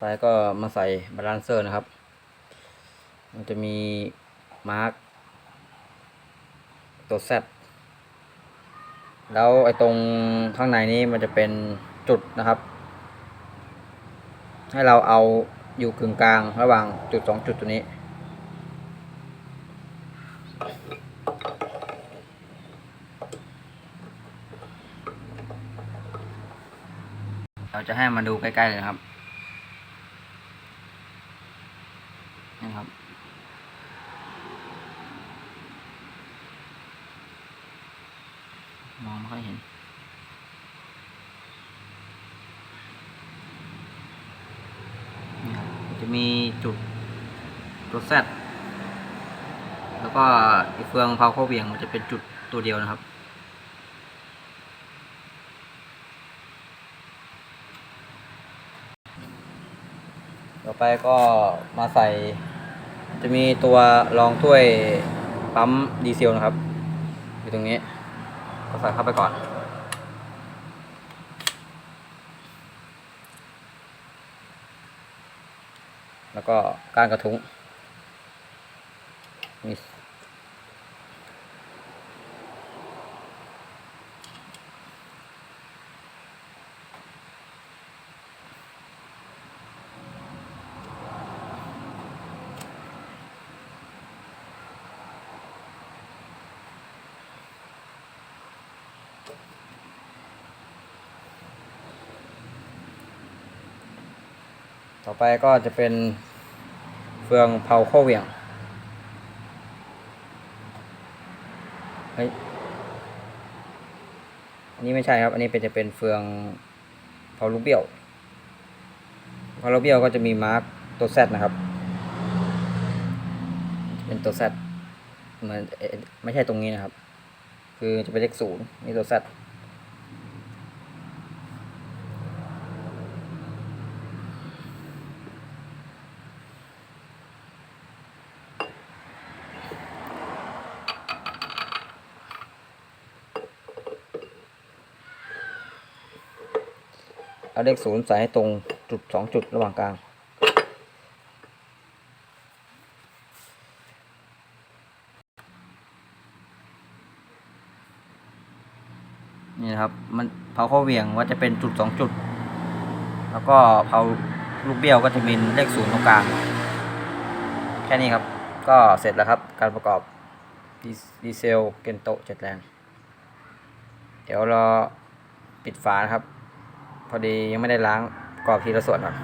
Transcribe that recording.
ไปก็มาใส่บาลานเซอร์นะครับ มันจะมีมาร์กตัว Z แล้วไอ้ตรงข้างในนี้มันจะเป็นจุดนะครับ ให้เราเอาอยู่กึ่งกลางระหว่างจุดสองจุดตัวนี้ เราจะให้มาดูใกล้ ๆ เลยครับ นี่ครับ มองไม่ค่อยเห็น นี่ครับ จะมีจุดตัวแซดแล้วก็อีเฟืองเผาเข้าเวียงมันจะเป็นจุดตัวเดียวนะครับ ต่อไปก็มาใส่ จะมีตัวรองถ้วยปั๊มดีเซลนะครับ อยู่ตรงนี้ ก็ใส่เข้าไปก่อน แล้วก็ก้านกระทุ้งนี่ ต่อไปก็จะเป็นเฟืองเผาข้อเหวี่ยงเฮ้ยอันนี้ไม่ใช่ครับ อันนี้เป็นจะเป็นเฟืองเผาลูกเบี้ยวเผาลูกเบี้ยวก็จะมีมาร์กตัวแซนะครับ เป็นตัวแซเหมือนไม่ใช่ตรงนี้นะครับ คือจะเป็นเลขศูนย์นี่ตัวแซ เอาเลขศูนย์ใส่ให้ตรงจุดสองจุดระหว่างกลาง นี่นะครับ มันเผาข้อเหวี่ยงว่าจะเป็นจุดสองจุด แล้วก็เผาลูกเบี้ยวก็จะมีเลขศูนย์ตรงกลาง แค่นี้ครับ ก็เสร็จแล้วครับ การประกอบดีดีเซลเกนโตเจ็ดแรงเดี๋ยวรอปิดฝานะครับ พอดียังไม่ได้ล้างกรอบทีละส่วนก่อน